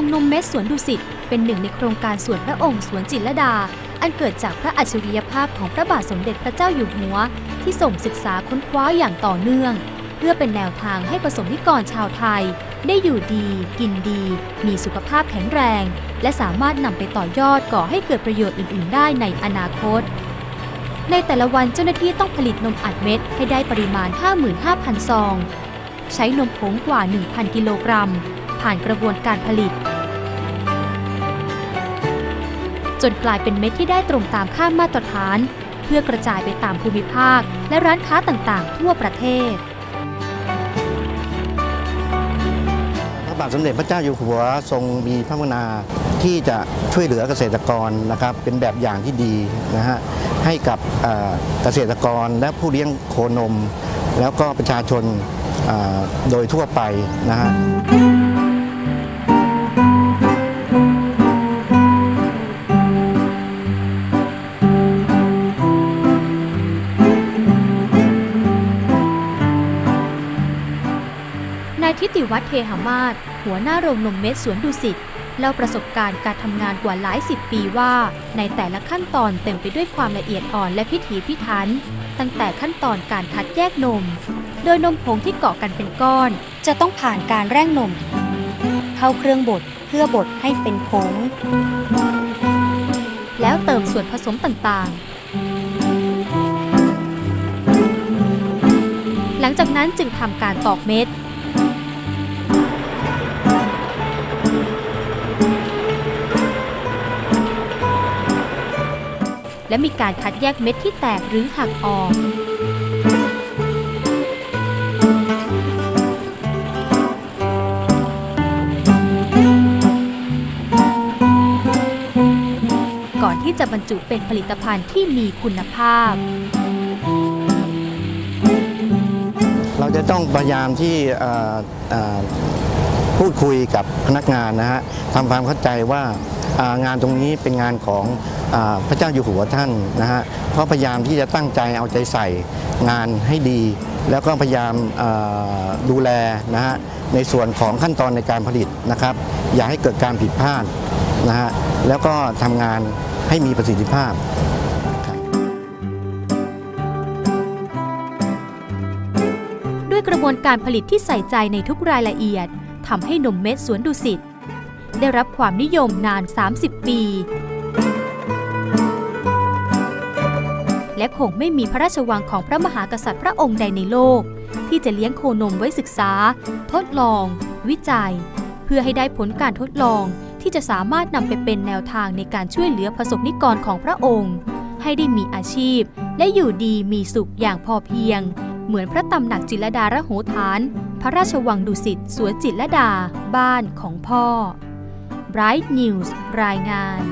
รงนมเม็ดสวนดุสิตเป็นหนึ่งในโครงการสวนพระองค์สวนจิตรลดา อันเกิดจากพระอัจฉริยภาพของพระบาทสมเด็จพระเจ้าอยู่หัว ที่ส่งศึกษาค้นคว้าอย่างต่อเนื่อง เพื่อเป็นแนวทางให้ประสงนิกรชาวไทย ได้อยู่ดี กินดี มีสุขภาพแข็งแรง และสามารถนำไปต่อยอดก่อให้เกิดประโยชน์อื่น ๆ ได้ในอนาคต ในแต่ละวันเจ้าหน้าที่ต้องผลิตนมอัดเม็ดให้ได้ปริมาณ 55,000 ซอง ใช้นมผงกว่า 1,000 กิโลกรัม ผ่านกระบวนการผลิต จนกลายเป็นเม็ดที่ได้ตรงตามค่ามาตรฐาน เพื่อกระจายไปตามภูมิภาค และร้านค้าต่างๆ ทั่วประเทศ พระบาทสมเด็จพระเจ้าอยู่หัวทรงมีพระกรุณาที่จะช่วยเหลือเกษตรกรนะครับ เป็นแบบอย่างที่ดีนะฮะให้กับเกษตรกรและผู้เลี้ยงโคนม แล้วก็ประชาชนโดยทั่วไปนะฮะายทิติวัฒน์เทหามาศหัวหน้าโรงนมเม็ดสวนดุสิตเล่าประสบการณ์การทำงานกว่าหลายสิบปีว่า ในแต่ละขั้นตอนเต็มไปด้วยความละเอียดอ่อนและพิถีพิถัน ตั้งแต่ขั้นตอนการคัดแยกนม โดยนมผงที่เกาะกันเป็นก้อน จะต้องผ่านการแร่งนม เข้าเครื่องบดเพื่อบดให้เป็นผง แล้วเติมส่วนผสมต่างๆ หลังจากนั้นจึงทำการตอกเม็ด และมีการคัดแยกเม็ดที่แตกหรือหักออก ก่อนที่จะบรรจุเป็นผลิตภัณฑ์ที่มีคุณภาพ เราจะต้องพยายามที่พูดคุยกับพนักงานนะฮะทำความเข้าใจว่างานตรงนี้เป็นงานของ พระเจ้าอยู่หัวท่านนะฮะเพราะพยายามที่จะตั้งใจเอาใจใส่งานให้ดี แล้วก็พยายามดูแลนะฮะในส่วนของขั้นตอนในการผลิตนะครับ อย่าให้เกิดการผิดพลาดนะฮะแล้วก็ทำงานให้มีประสิทธิภาพด้วยกระบวนการผลิตที่ใส่ใจในทุกรายละเอียดทำให้นมเม็ดสวนดุสิตได้รับความนิยมนาน 30 ปี และคงไม่มีพระราชวังของพระมหากษัตริย์พระองค์ใดในโลก ที่จะเลี้ยงโคนมไว้ศึกษา ทดลอง วิจัย เพื่อให้ได้ผลการทดลองที่จะสามารถนำไปเป็นแนวทางในการช่วยเหลือประสบนิกรของพระองค์ ให้ได้มีอาชีพ และอยู่ดีมีสุขอย่างพอเพียง เหมือนพระตำหนักจิรดาระโหฐาน พระราชวังดุสิตสวนจิรดา บ้านของพ่อ Bright News รายงาน